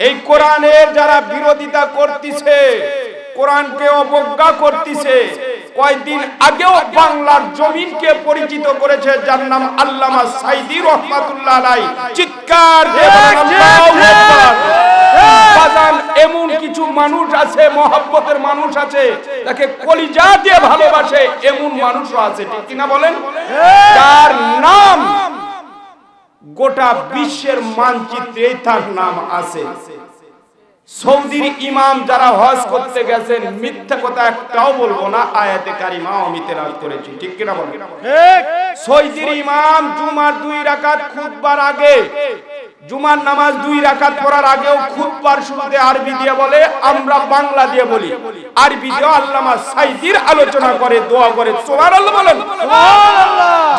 এই কোরআনের যারা বিরোধিতা করতেছে কোরআনকে অবজ্ঞা করতেছে কয়েকদিন আগেও বাংলার জমিনকে পরিচিত করেছে যার নাম আল্লামা সাইদি রহমাতুল্লাহ আলাই। চিৎকার এমন কিছু মানুষ আছে মহব্বতের মানুষ আছে তাকে কলিজা দিয়ে ভালোবাসে এমন মানুষও আছে ঠিক কিনা বলেন? তার নাম গোটা বিশ্বের মানচিত্রে তার নাম আছে। সৌদির ইমাম যারা হজ করতে গেছেন মিথ্যা কথা একটাও বলব না আয়াতে কারিমা অমিতে রাজ করেছি ঠিক কিনা বলেন? সৌদির ইমাম জুমার দুই রাকাত খুতবার আগে জুমার নামাজ দুই রাকাত পড়ার আগেও খুতবার শুরুতে আরবি দিয়ে বলে আমরা বাংলা দিয়ে বলি। আরবি দিয়ে আল্লামা সাইদির আলোচনা করে দোয়া করে। সুবহানাল্লাহ বলেন।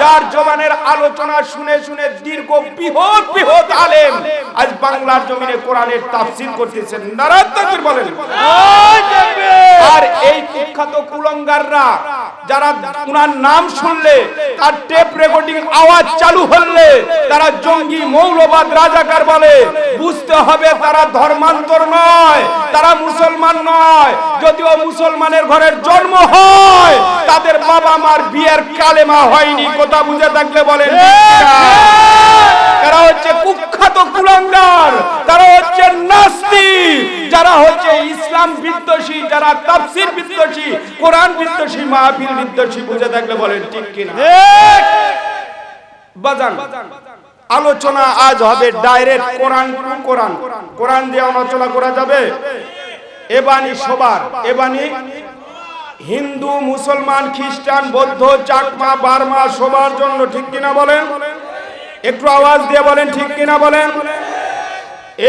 যার জবানের আলোচনা শুনে শুনে দীর্ঘ বৃহৎ বৃহৎ আলেম আজ বাংলার জমিনে কোরআনের তাফসীর করতেছেন। নারায়ণ তাকবীর বলেন। আর এই কুখ্যাত কুলঙ্গাররা যারা উনার নাম শুনলে তার টেপ রেকর্ডিং আওয়াজ চালু হলে তারা জঙ্গি মৌলবাদ রাজাকার বলে। বুঝতে হবে তারা ধর্মান্তর নয় তারা মুসলমান নয়। যদিও মুসলমানের ঘরের জন্ম হয় তাদের বাবা মার বিয়ের কালেমা হয়নি কথা বুঝে থাকলে বলেন। তারা হচ্ছে কুখ্যাত কুলাঙ্গার তারা হচ্ছে নাস্তিক যারা হচ্ছে ইসলাম বিদ্বেষী যারা তাফসীর বিদ্বেষী কোরআন বিদ্বেষী মাহফিল বিদ্বেষী বুঝে থাকলে বলেন ঠিক কিনা? বাজান আলোচনা আজ হবে ডাইরেক্ট কোরআন কোরআন। কোরআন দিয়ে আলোচনা করা যাবে? এবানি সবার এবানি হিন্দু মুসলমান খ্রিস্টান বৌদ্ধ চাকমা বার্মা সবার জন্য ঠিক কিনা বলেন? একটু আওয়াজ দিয়ে বলেন, ঠিক কিনা বলেন?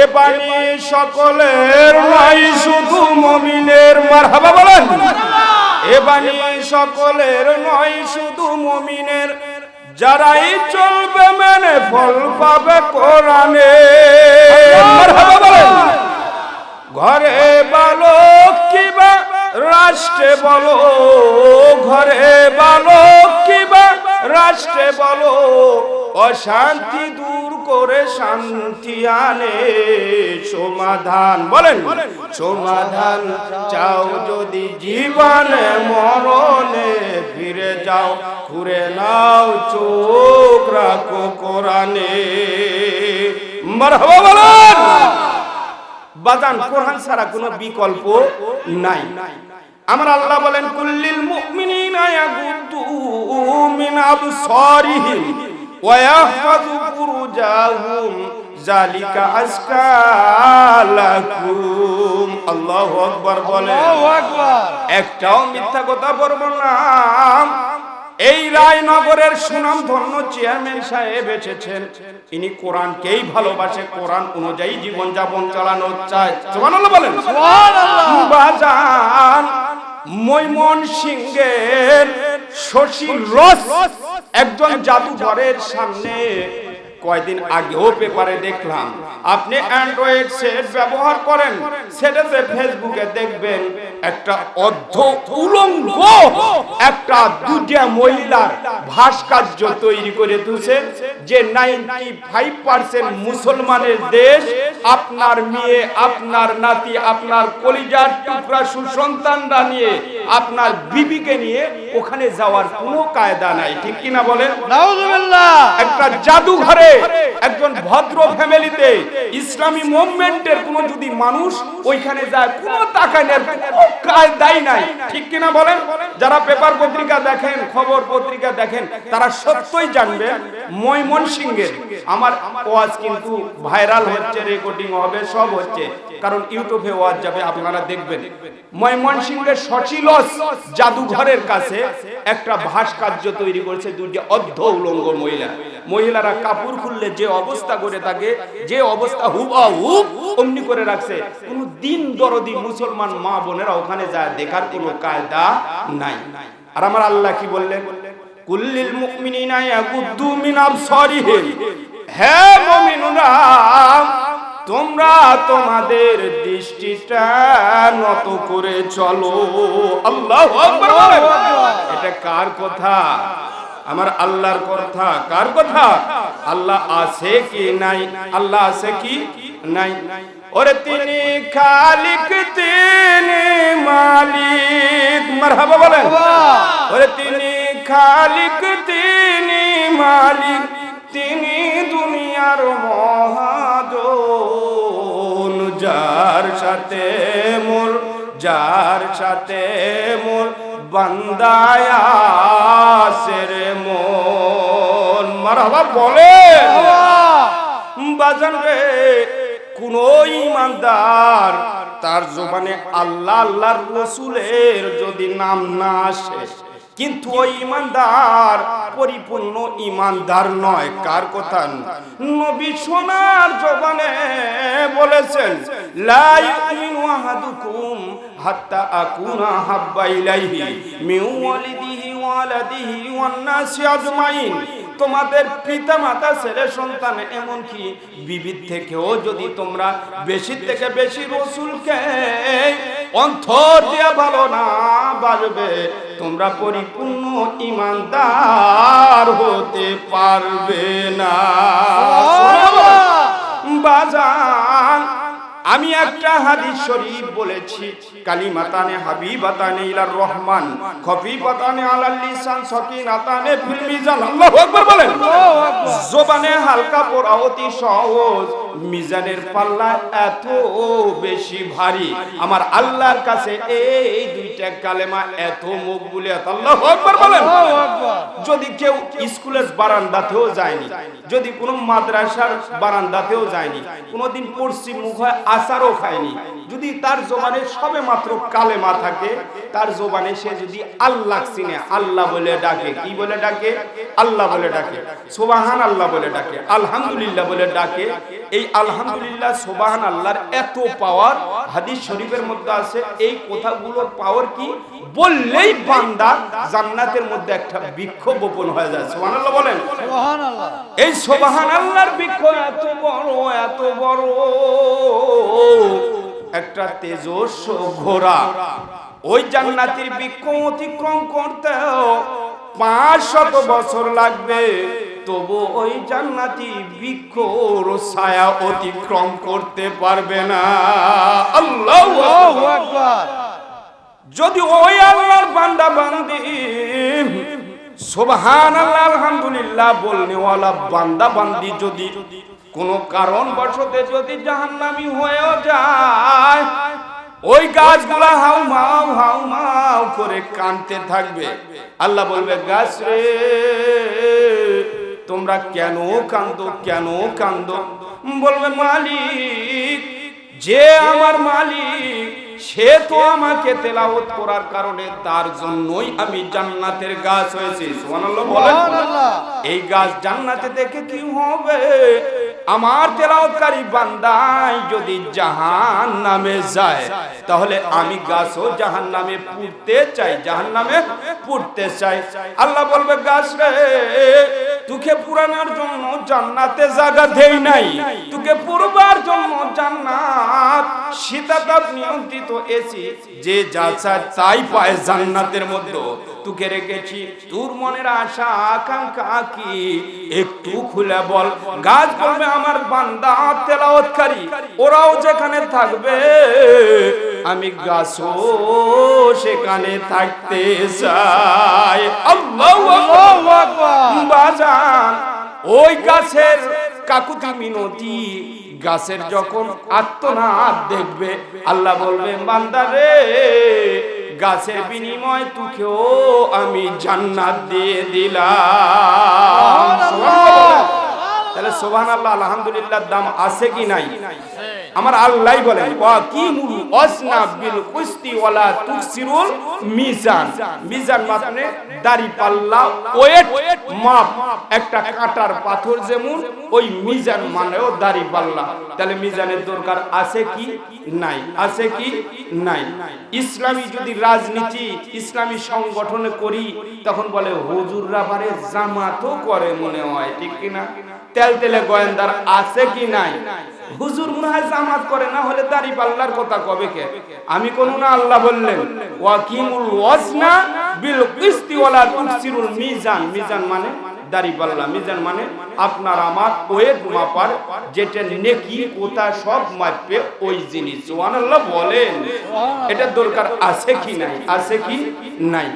এ পানি সকলের নাই, শুধু মমিনের মারহাবা বলেন। এ পানি সকলের নয় শুধু মমিনের। যারাই চলবে মেনে ফল পাবে কোরআনে। ঘরে বালক কিবা, রাষ্ট্রে বলো ঘরে বালক কিবা, রাষ্ট্রে বলো অশান্তি দূর করে শান্তি আনে। সমাধান, বলেন। সমাধান চাও যদি জীবনে, মরণে ফিরে যাও। ঘুরে নাও চোখ রাখো কোরআনে। মারহাবা বলেন। বাজান, কোরআন ছাড়া কোনো বিকল্প নাই। আমার আল্লাহ বলেন, কুল্লিল মুমিনিনা ইয়াগুদ্দু মিন আবসারিহিম। ফুরুজাহুম জালিকা আজকা লাকুম আল্লাহু আকবার বলেন। একটাও মিথ্যা কথা বলব না। এই রায়নগরের সুনাম ধন্য চেয়ারম্যান সাহেব এসেছেন। ইনি কোরআনকেই ভালোবাসে। কোরআন অনুযায়ী জীবন যাপন চালানো চায়। সুবহানাল্লাহ বলেন। বাজান মৈমন সিংহের শশী রস একজন জাদুঘরের সামনে। কয়দিন আগেও পেপারে দেখলাম, আপনি অ্যান্ড্রয়েড সেট ব্যবহার করেন, সেটাতে ফেসবুকে দেখবেন একটা অর্ধ উলঙ্গ, একটা দুটা মহিলার ভাস্কর্য তৈরি করে তুলছে, যে নাইনটি ফাইভ পার্সেন্ট মুসলমানের দেশ, আপনার মেয়ে, আপনার নাতি, আপনার কলিজার টুকরা সুসন্তানরা নিয়ে আপনার বিবিকে নিয়ে ওখানে যাওয়ার কোনো কায়দা নাই। ঠিক কিনা বলেন? একটা জাদুঘরে একজন ভদ্র ফ্যামিলিতে ইসলামী মুভমেন্টের কোন যদি মানুষ ওইখানে যায় কোনো টাকা কোনো কায়দাই নাই। ঠিক কিনা বলেন? যারা পেপার পত্রিকা দেখেন খবর পত্রিকা দেখেন তারা সত্যই জানবে ময়মন সিংহের আমার ওয়াজ কিন্তু ভাইরাল হচ্ছে রেকর্ডিং হবে সব হচ্ছে। কারণ ইউটিউবে ওয়াজ যাবে, আপনারা দেখবেন। ময়মন সিংহের সচিলস জাদুঘরের কাছে একটা ভাস্কর্য তৈরি করেছে দুটি অর্ধ উলঙ্গ মহিলা। মহিলারা কাপড় খুললে যে অবস্থা করে থাকে, যে অবস্থা হুবা হুব অমনি করে রাখছে। কোন দিন দরদি মুসলমান মা বোনেরা ওখানে যায়, দেখার কোনো কায়দা নাই। আর আমার আল্লাহ কি বললেন? কুল্লিল মুমিনিনা ইয়াগুদ্দু মিন আবসারিহিম। হে মুমিনুরা তোমরা তোমাদের দৃষ্টিটা নত করে চলো। আল্লাহু। এটা কার কথা? আমার আল্লাহর কথা। কার কথা? আল্লাহ আছে কি নাই? আল্লাহ আছে কি নাই? ওরে তিনি খালিক, তিনি মালিক। মারহাবা বলেন। ওরে তিনি খালিক, তিনি মালিক। তিনি দুনিয়ার মহাজন সাথে মোর, যার সাথে মোর বান্দায়াসের মন মারহাবা বলে। বাজান রে, কোন ইমানদার তার জবানে আল্লাহ, আল্লাহর রসুলের যদি নাম না আসে কিন্তু ওই ইমানদার, পরিপূর্ণ ইমানদার নয়। কার কথা? নবী সোনার জবানে বলেছেন, লা ইউমিনু আহাদুকুম হাত্তা আকুনা হাব্বা ইলাইহি মিন ওয়ালিদিহি ওয়ালাদিহি ওয়ান নাসি আজমাইন। তোমাদের পিতা মাতা ছেলে সন্তান এমনকি বিবির থেকেও যদি তোমরা বেশি থেকে বেশি রসুলকে অন্তর দিয়ে ভালো না বাড়বে তোমরা পরিপূর্ণ ইমানদার হতে পারবে না। বাজান আমি একটা হাদিস শরীফ বলেছি কালিমাতানে হাবিবাতানে ইলার রহমান খফিফাতানে আলাল লিসান সকিনাতানে ফিল মিজান। আল্লাহু আকবার বলেন। জবানে হালকা পড়া অতি সহজ মিজানের পাল্লা এত বেশি ভারী। আমার আল্লাহর কাছে এই দুইটা কালেমা এত আল্লাহু আকবার বলেন। যদি কেউ স্কুলের বারান্দাতেও যায়নি যদি কোনো মাদ্রাসার বারান্দাতেও যায়নি কোনোদিন পশ্চিম মুখ হয় আচারও খায়নি যদি তার জবানে সবে মাত্র কালেমা থাকে তার জবানে সে যদি আল্লাহ চিনে আল্লাহ বলে ডাকে কি বলে ডাকে? আল্লাহ বলে ডাকে। সোবাহান আল্লাহ বলে ডাকে। আলহামদুলিল্লাহ বলে ডাকে। এই আলহামদুলিল্লাহ সোবাহান আল্লাহর এত পাওয়ার হাদিস শরীফের মধ্যে আছে এই কথাগুলোর পাওয়ার কি? বললেই বান্দা জান্নাতের মধ্যে একটা বৃক্ষ বপন হয়ে যায় সুবহানাল্লাহ বলেন। এই সোবাহান আল্লাহর বৃক্ষ এত বড় এত বড়। একটা তেজস্ব ঘোড়া ওই জান্নাতের বৃক্ষ অতিক্রম করতেও পাঁচ শত বছর লাগবে। তবু ওই জান্নাতি বৃক্ষর ছায়া অতিক্রম করতে পারবে না। আল্লাহ যদি ওই আল্লাহর বান্দা বান্দি আল্লাহ আলহামদুলিল্লাহ বান্দা বান্দি যদি কোনো কারণ বশতে যদি জাহান্নামি হয়েও যায়, ওই গাছগুলা হাউ মাউ হাউ মাউ করে কানতে থাকবে। আল্লাহ বলবে, গাছ রে তোমরা কেন কান্দো কেন কান্দো বলবে মালিক যে আমার মালিক সে তো আমাকে তেলাওত করার কারণে তার জন্যই আমি জান্নাতের গাছ হয়েছি। সুবহানাল্লাহ বলেন। এই গাছ জান্নাতে দেখে কি হবে? আমার তেলাওতকারী বান্দাই যদি জাহান নামে যায়, তাহলে আমি গাছও জাহান নামে পুড়তে চাই জাহান নামে পুড়তে চাই। আল্লাহ বলবে, গাছ রে, তুকে পুরানোর জন্য জান্নাতে জায়গা দেই নাই। তুকে পুরবার জন্য জান্নাত, শীতাতাপ নিয়ন্ত্রিত এসি যে যা চায় তাই পায় জান্নাতের মধ্যে। তুকে রেখেছি তোর মনের আশা, আকাঙ্ক্ষা কি? একটু খুলে বল। গাছ বলবে, আমার বান্দা তেলাওয়াতকারী ওরাও যেখানে থাকবে, আমি গাছও সেখানে থাকতে চাই। বাজান, ওই গাছের কাকুতি মিনতি, গাছের যখন আত্মনাদ দেখবে, আল্লাহ বলবে বান্দারে গাছের বিনিময় তুখেও আমি জান্নাত দিয়ে দিলাম। তাহলে সোভান আল্লাহ আলহামদুলিল্লাহ দাম আছে কি নাই? আমার আল্লাহ বলেন, ওয়াকিমুল ওয়াজনা বিল কুস্তি ওয়ালা তুকসিরুল মিজান। মিজান মানে দাড়ি পাল্লা, ওয়েট, মাপ, একটা কাটার পাথর যেমন, ওই মিজান মানেও দাড়ি পাল্লা। তাহলে মিজানের দরকার আছে কি নাই? আছে কি নাই? ইসলামী যদি রাজনীতি, ইসলামী সংগঠনে করি, তখন বলে, হুজুররা পারে জামাতও করে মনে হয়। ঠিক কিনা? তেল তেলে গোয়েন্দার আছে কি নাই? হুজুর মনে হয় জামাত করে, না হলে দাড়ি পাল্লার কথা কবে কে? আমি কোন না আল্লাহ বললেন, ওয়াকিমুল ওয়াজনা বিল কিস্তি ওয়ালা তুফসিরুল মিজান। মিজান মানে দাড়ি পাল্লা, মিজান মানে আপনার আমার ওয়েট মাপার, যেটা নেকি, কোথা সব মাপবে ওই জিনিস। সুবহানাল্লাহ বলেন। এটা দরকার আছে কি নাই? আছে কি নাই?